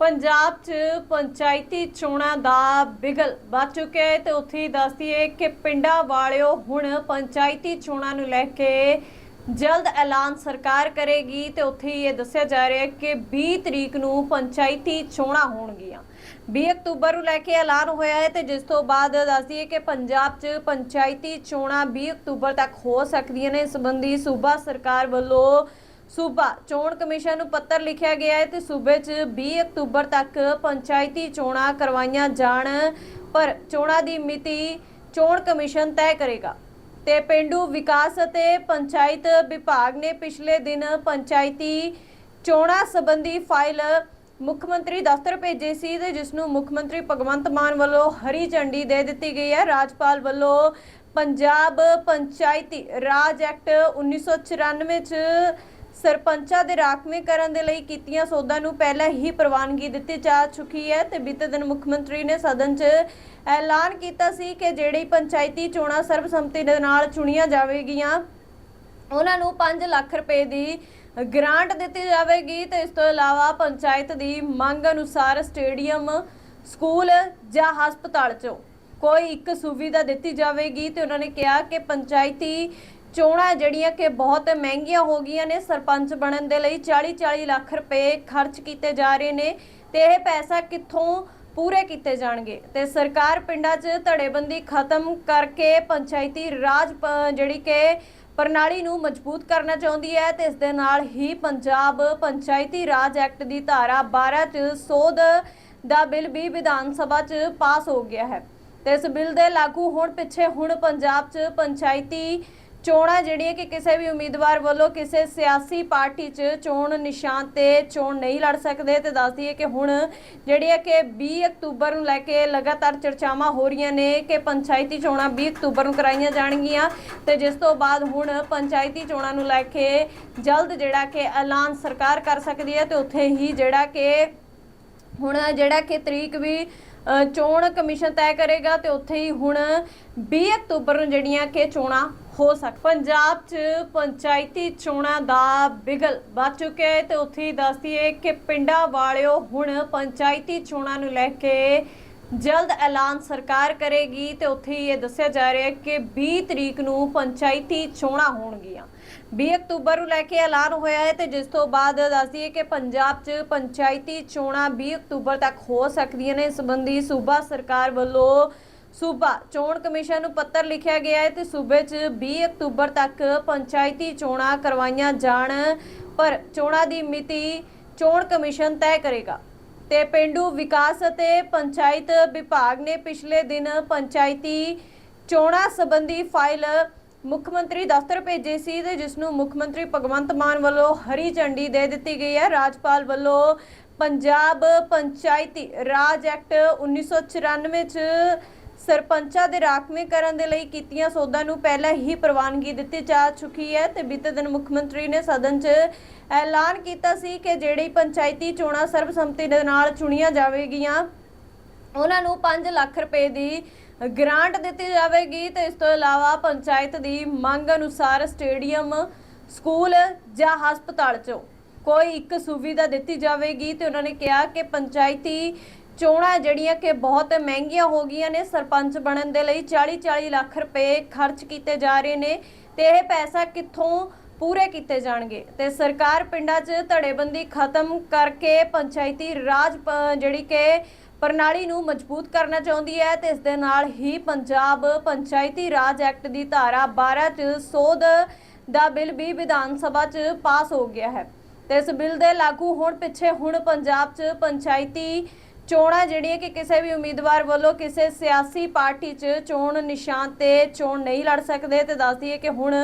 ਪੰਜਾਬ 'ਚ ਪੰਚਾਇਤੀ ਚੋਣਾਂ ਦਾ ਬਿਗਲ ਵੱਜ ਚੁੱਕਿਆ ਹੈ ਤੇ ਉੱਥੇ ਹੀ ਦੱਸਦੀ ਹੈ ਕਿ ਪਿੰਡਾਂ ਵਾਲਿਓ ਹੁਣ ਪੰਚਾਇਤੀ ਚੋਣਾਂ ਨੂੰ ਲੈ ਕੇ ਜਲਦ ਐਲਾਨ ਸਰਕਾਰ ਕਰੇਗੀ ਤੇ ਉੱਥੇ ਹੀ ਇਹ ਦੱਸਿਆ ਜਾ ਰਿਹਾ ਹੈ ਕਿ 20 ਤਰੀਕ ਨੂੰ ਪੰਚਾਇਤੀ ਚੋਣਾਂ ਹੋਣਗੀਆਂ। 20 ਅਕਤੂਬਰ ਨੂੰ ਲੈ ਕੇ ਐਲਾਨ ਹੋਇਆ ਹੈ ਤੇ ਜਿਸ ਤੋਂ ਬਾਅਦ ਦੱਸਦੀ ਹੈ ਕਿ ਪੰਜਾਬ 'ਚ ਪੰਚਾਇਤੀ ਚੋਣਾਂ 20 ਅਕਤੂਬਰ ਤੱਕ ਹੋ ਸਕਦੀਆਂ ਨੇ। ਇਸ ਸੰਬੰਧੀ ਸੂਬਾ ਸਰਕਾਰ ਵੱਲੋਂ ਸੂਬਾ ਚੋਣ ਕਮਿਸ਼ਨ ਨੂੰ ਪੱਤਰ ਲਿਖਿਆ ਗਿਆ ਹੈ ਤੇ ਸੂਬੇ 'ਚ 20 ਅਕਤੂਬਰ ਤੱਕ ਪੰਚਾਇਤੀ ਚੋਣਾਂ ਕਰਵਾਈਆਂ ਜਾਣ, ਪਰ ਚੋਣਾਂ ਦੀ ਮਿਤੀ ਚੋਣ ਕਮਿਸ਼ਨ ਤੈਅ ਕਰੇਗਾ। ਤੇ ਪਿੰਡੂ ਵਿਕਾਸ ਅਤੇ ਪੰਚਾਇਤ ਵਿਭਾਗ ਨੇ ਪਿਛਲੇ ਦਿਨ ਪੰਚਾਇਤੀ ਚੋਣਾਂ ਸੰਬੰਧੀ ਫਾਈਲ ਮੁੱਖ ਮੰਤਰੀ ਦਫ਼ਤਰ ਭੇਜੇ ਸੀ ਤੇ ਜਿਸ ਨੂੰ ਮੁੱਖ ਮੰਤਰੀ ਭਗਵੰਤ ਮਾਨ ਵੱਲੋਂ ਹਰੀ ਝੰਡੀ ਦੇ ਦਿੱਤੀ ਗਈ ਹੈ। ਰਾਜਪਾਲ ਵੱਲੋਂ ਪੰਜਾਬ ਪੰਚਾਇਤੀ ਰਾਜ ਐਕਟ 1994 ਚ ਸਰਪੰਚਾਂ ਦੇ ਰਾਖਵੇਂ ਕਰਨ ਦੇ ਲਈ ਕੀਤੀਆਂ ਸੋਧਾਂ ਨੂੰ ਪਹਿਲਾਂ ਹੀ ਪ੍ਰਵਾਨਗੀ ਦਿੱਤੀ ਜਾ ਚੁੱਕੀ ਹੈ ਤੇ ਬੀਤੇ ਦਿਨ ਮੁੱਖ ਮੰਤਰੀ ਨੇ ਸਦਨ 'ਚ ਐਲਾਨ ਕੀਤਾ ਸੀ ਕਿ ਜਿਹੜੀ ਪੰਚਾਇਤੀ ਚੋਣਾਂ ਸਰਬਸੰਮਤੀ ਦੇ ਨਾਲ ਚੁਣੀਆਂ ਜਾਵੇਗੀਆਂ, ਉਹਨਾਂ ਨੂੰ 5 ਲੱਖ ਰੁਪਏ ਦੀ ਗ੍ਰਾਂਟ ਦਿੱਤੀ ਜਾਵੇਗੀ ਤੇ ਇਸ ਤੋਂ ਇਲਾਵਾ ਪੰਚਾਇਤ ਦੀ ਮੰਗ ਅਨੁਸਾਰ ਸਟੇਡੀਅਮ, ਸਕੂਲ ਜਾਂ ਹਸਪਤਾਲ 'ਚੋਂ ਕੋਈ ਇੱਕ ਸੁਵਿਧਾ ਦਿੱਤੀ ਜਾਵੇਗੀ ਤੇ ਉਹਨਾਂ ਨੇ ਕਿਹਾ ਕਿ ਪੰਚਾਇਤੀ ਚੋਣਾਂ ਜਿਹੜੀਆਂ ਕਿ ਬਹੁਤ ਮਹਿੰਗੀਆਂ ਹੋ ਗਈਆਂ ਨੇ, ਸਰਪੰਚ ਬਣਨ ਦੇ ਲਈ 40-40 ਲੱਖ ਰੁਪਏ ਖਰਚ ਕੀਤੇ ਜਾ ਰਹੇ ਨੇ ਤੇ ਇਹ ਪੈਸਾ ਕਿੱਥੋਂ ਪੂਰੇ ਕੀਤੇ ਜਾਣਗੇ? ਤੇ ਸਰਕਾਰ ਪਿੰਡਾਂ 'ਚ ਧੜੇਬੰਦੀ ਖਤਮ ਕਰਕੇ ਪੰਚਾਇਤੀ ਰਾਜ ਜਿਹੜੀ ਕਿ ਪ੍ਰਣਾਲੀ ਨੂੰ ਮਜ਼ਬੂਤ ਕਰਨਾ ਚਾਹੁੰਦੀ ਹੈ, ਤੇ ਇਸ ਦੇ ਨਾਲ ਹੀ ਪੰਜਾਬ ਪੰਚਾਇਤੀ ਰਾਜ ਐਕਟ ਦੀ ਧਾਰਾ 12 'ਚ ਸੋਧ ਦਾ ਬਿੱਲ ਵੀ ਵਿਧਾਨ ਸਭਾ 'ਚ ਪਾਸ ਹੋ ਗਿਆ ਹੈ। ਤੇ ਇਸ ਬਿੱਲ ਦੇ ਲਾਗੂ ਹੋਣ ਪਿੱਛੇ ਹੁਣ ਪੰਜਾਬ 'ਚ ਪੰਚਾਇਤੀ ਚੋਣਾਂ ਜਿਹੜੀਆਂ ਕਿ ਕਿਸੇ ਵੀ ਉਮੀਦਵਾਰ ਵੱਲੋਂ ਕਿਸੇ ਸਿਆਸੀ ਪਾਰਟੀ 'ਚ ਚੋਣ ਨਿਸ਼ਾਨ ਤੇ ਚੋਣ ਨਹੀਂ ਲੜ ਸਕਦੇ ਤੇ ਦੱਸਦੀ ਹੈ ਕਿ ਹੁਣ ਜਿਹੜੀ ਹੈ ਕਿ 20 ਅਕਤੂਬਰ ਨੂੰ ਲੈ ਕੇ ਲਗਾਤਾਰ ਚਰਚਾਵਾਂ ਹੋ ਰਹੀਆਂ ਨੇ ਕਿ ਪੰਚਾਇਤੀ ਚੋਣਾਂ 20 ਅਕਤੂਬਰ ਨੂੰ ਕਰਾਈਆਂ ਜਾਣਗੀਆਂ ਤੇ ਜਿਸ ਤੋਂ ਬਾਅਦ ਹੁਣ ਪੰਚਾਇਤੀ ਚੋਣਾਂ ਨੂੰ ਲੈ ਕੇ ਜਲਦ ਜਿਹੜਾ ਕਿ ਐਲਾਨ ਸਰਕਾਰ ਕਰ ਸਕਦੀ ਹੈ ਤੇ ਉੱਥੇ ਹੀ ਜਿਹੜਾ ਕਿ ਹੁਣ ਜਿਹੜਾ ਕਿ ਤਰੀਕ ਵੀ ਚੋਣ ਕਮਿਸ਼ਨ ਤੈਅ ਕਰੇਗਾ ਤੇ ਉੱਥੇ ਹੀ ਹੁਣ 20 ਅਕਤੂਬਰ ਨੂੰ ਜਿਹੜੀਆਂ ਕਿ ਚੋਣਾਂ ਹੋ ਸਕ, ਪੰਜਾਬ 'ਚ ਪੰਚਾਇਤੀ ਚੋਣਾਂ ਦਾ ਬਿਗਲ ਵੱਜ ਚੁੱਕਿਆ ਹੈ ਤੇ ਉੱਥੇ ਹੀ ਦੱਸਦੀ ਹੈ ਕਿ ਪਿੰਡਾਂ ਵਾਲਿਓ ਹੁਣ ਪੰਚਾਇਤੀ ਚੋਣਾਂ ਨੂੰ ਲੈ ਕੇ ਜਲਦ ਐਲਾਨ ਸਰਕਾਰ ਕਰੇਗੀ ਤੇ ਉੱਥੇ ਹੀ ਇਹ ਦੱਸਿਆ ਜਾ ਰਿਹਾ ਹੈ ਕਿ 20 ਤਰੀਕ ਨੂੰ ਪੰਚਾਇਤੀ ਚੋਣਾਂ ਹੋਣਗੀਆਂ। 20 ਅਕਤੂਬਰ ਨੂੰ ਲੈ ਕੇ ਐਲਾਨ ਹੋਇਆ ਹੈ ਤੇ ਜਿਸ ਤੋਂ ਬਾਅਦ ਦੱਸਦੀਏ ਕਿ ਪੰਜਾਬ 'ਚ ਪੰਚਾਇਤੀ ਚੋਣਾਂ 20 ਅਕਤੂਬਰ ਤੱਕ ਹੋ ਸਕਦੀਆਂ ਨੇ। ਇਸ ਸੰਬੰਧੀ ਸੂਬਾ ਸਰਕਾਰ ਵੱਲੋਂ ਸੂਬਾ ਚੋਣ ਕਮਿਸ਼ਨ ਨੂੰ ਪੱਤਰ ਲਿਖਿਆ ਗਿਆ ਹੈ ਤੇ ਸੂਬੇ 'ਚ 20 ਅਕਤੂਬਰ ਤੱਕ ਪੰਚਾਇਤੀ ਚੋਣਾਂ ਕਰਵਾਈਆਂ ਜਾਣ, ਪਰ ਚੋਣਾਂ ਦੀ ਮਿਤੀ ਚੋਣ ਕਮਿਸ਼ਨ ਤੈਅ ਕਰੇਗਾ। ਤੇ ਪਿੰਡੂ ਵਿਕਾਸ ਅਤੇ ਪੰਚਾਇਤ ਵਿਭਾਗ ਨੇ ਪਿਛਲੇ ਦਿਨ ਪੰਚਾਇਤੀ ਚੋਣਾਂ ਸੰਬੰਧੀ ਫਾਈਲ ਮੁੱਖ ਮੰਤਰੀ ਦਫ਼ਤਰ ਭੇਜੇ ਸੀ ਤੇ ਜਿਸ ਨੂੰ ਮੁੱਖ ਮੰਤਰੀ ਭਗਵੰਤ ਮਾਨ ਵੱਲੋਂ ਹਰੀ ਝੰਡੀ ਦੇ ਦਿੱਤੀ ਗਈ ਹੈ। ਰਾਜਪਾਲ ਵੱਲੋਂ ਪੰਜਾਬ ਪੰਚਾਇਤੀ ਰਾਜ ਐਕਟ 1994 ਚ ਸਰਪੰਚਾਂ ਦੇ ਰਾਖਵੇਂ ਕਰਨ ਦੇ ਲਈ ਕੀਤੀਆਂ ਸੋਧਾਂ ਨੂੰ ਪਹਿਲਾਂ ਹੀ ਪ੍ਰਵਾਨਗੀ ਦਿੱਤੀ ਜਾ ਚੁੱਕੀ ਹੈ ਤੇ ਬੀਤੇ ਦਿਨ ਮੁੱਖ ਮੰਤਰੀ ਨੇ ਸਦਨ 'ਚ ਐਲਾਨ ਕੀਤਾ ਸੀ ਕਿ ਜਿਹੜੀ ਪੰਚਾਇਤੀ ਚੋਣਾਂ ਸਰਬਸੰਮਤੀ ਦੇ ਨਾਲ ਚੁਣੀਆਂ ਜਾਵੇਗੀਆਂ, ਉਹਨਾਂ ਨੂੰ 5 ਲੱਖ ਰੁਪਏ ਦੀ ਗ੍ਰਾਂਟ ਦਿੱਤੀ ਜਾਵੇਗੀ ਤੇ ਇਸ ਤੋਂ ਇਲਾਵਾ ਪੰਚਾਇਤ ਦੀ ਮੰਗ ਅਨੁਸਾਰ ਸਟੇਡੀਅਮ, ਸਕੂਲ ਜਾਂ ਹਸਪਤਾਲ 'ਚੋਂ ਕੋਈ ਇੱਕ ਸੁਵਿਧਾ ਦਿੱਤੀ ਜਾਵੇਗੀ ਤੇ ਉਹਨਾਂ ਨੇ ਕਿਹਾ ਕਿ ਪੰਚਾਇਤੀ ਚੋਣਾਂ ਜਿਹੜੀਆਂ ਕਿ ਬਹੁਤ ਮਹਿੰਗੀਆਂ ਹੋ ਗਈਆਂ ਨੇ, ਸਰਪੰਚ ਬਣਨ ਦੇ ਲਈ 40-40 ਲੱਖ ਰੁਪਏ ਖਰਚ ਕੀਤੇ ਜਾ ਰਹੇ ਨੇ ਤੇ ਇਹ ਪੈਸਾ ਕਿੱਥੋਂ ਪੂਰੇ ਕੀਤੇ ਜਾਣਗੇ? ਤੇ ਸਰਕਾਰ ਪਿੰਡਾਂ 'ਚ ਧੜੇਬੰਦੀ ਖਤਮ ਕਰਕੇ ਪੰਚਾਇਤੀ ਰਾਜ ਜਿਹੜੀ ਕਿ ਪ੍ਰਣਾਲੀ ਨੂੰ ਮਜ਼ਬੂਤ ਕਰਨਾ ਚਾਹੁੰਦੀ ਹੈ ਤੇ ਇਸ ਦੇ ਨਾਲ ਹੀ ਪੰਜਾਬ ਪੰਚਾਇਤੀ ਰਾਜ ਐਕਟ ਦੀ ਧਾਰਾ 12 ਚ ਸੋਧ ਦਾ ਬਿੱਲ ਵੀ ਵਿਧਾਨ ਸਭਾ 'ਚ ਪਾਸ ਹੋ ਗਿਆ ਹੈ। ਤੇ ਇਸ ਬਿੱਲ ਦੇ ਲਾਗੂ ਹੋਣ ਪਿੱਛੇ ਹੁਣ ਪੰਜਾਬ 'ਚ ਪੰਚਾਇਤੀ ਚੋਣਾਂ ਜਿਹੜੀਆਂ ਕਿ ਕਿਸੇ ਵੀ ਉਮੀਦਵਾਰ ਵੱਲੋਂ ਕਿਸੇ ਸਿਆਸੀ ਪਾਰਟੀ 'ਚ ਚੋਣ ਨਿਸ਼ਾਨ ਤੇ ਚੋਣ ਨਹੀਂ ਲੜ ਸਕਦੇ ਤੇ ਦੱਸਦੀ ਹੈ ਕਿ ਹੁਣ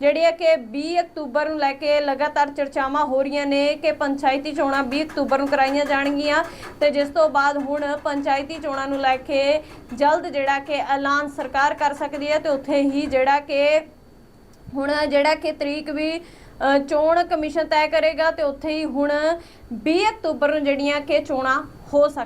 ਜਿਹੜੀ ਹੈ ਕਿ 20 ਅਕਤੂਬਰ ਨੂੰ ਲੈ ਕੇ ਲਗਾਤਾਰ ਚਰਚਾਵਾਂ ਹੋ ਰਹੀਆਂ ਨੇ ਕਿ ਪੰਚਾਇਤੀ ਚੋਣਾਂ 20 ਅਕਤੂਬਰ ਨੂੰ ਕਰਾਈਆਂ ਜਾਣਗੀਆਂ ਤੇ ਜਿਸ ਤੋਂ ਬਾਅਦ ਹੁਣ ਪੰਚਾਇਤੀ ਚੋਣਾਂ ਨੂੰ ਲੈ ਕੇ ਜਲਦ ਜਿਹੜਾ ਕਿ ਐਲਾਨ ਸਰਕਾਰ ਕਰ ਸਕਦੀ ਹੈ ਤੇ ਉੱਥੇ ਹੀ ਜਿਹੜਾ ਕਿ ਹੁਣ ਜਿਹੜਾ ਕਿ ਤਰੀਕ ਵੀ ਚੋਣ ਕਮਿਸ਼ਨ ਤੈਅ ਕਰੇਗਾ ਤੇ ਉੱਥੇ ਹੀ ਹੁਣ 20 ਅਕਤੂਬਰ ਨੂੰ ਜਿਹੜੀਆਂ ਕਿ ਚੋਣਾਂ ਹੋ ਸਕ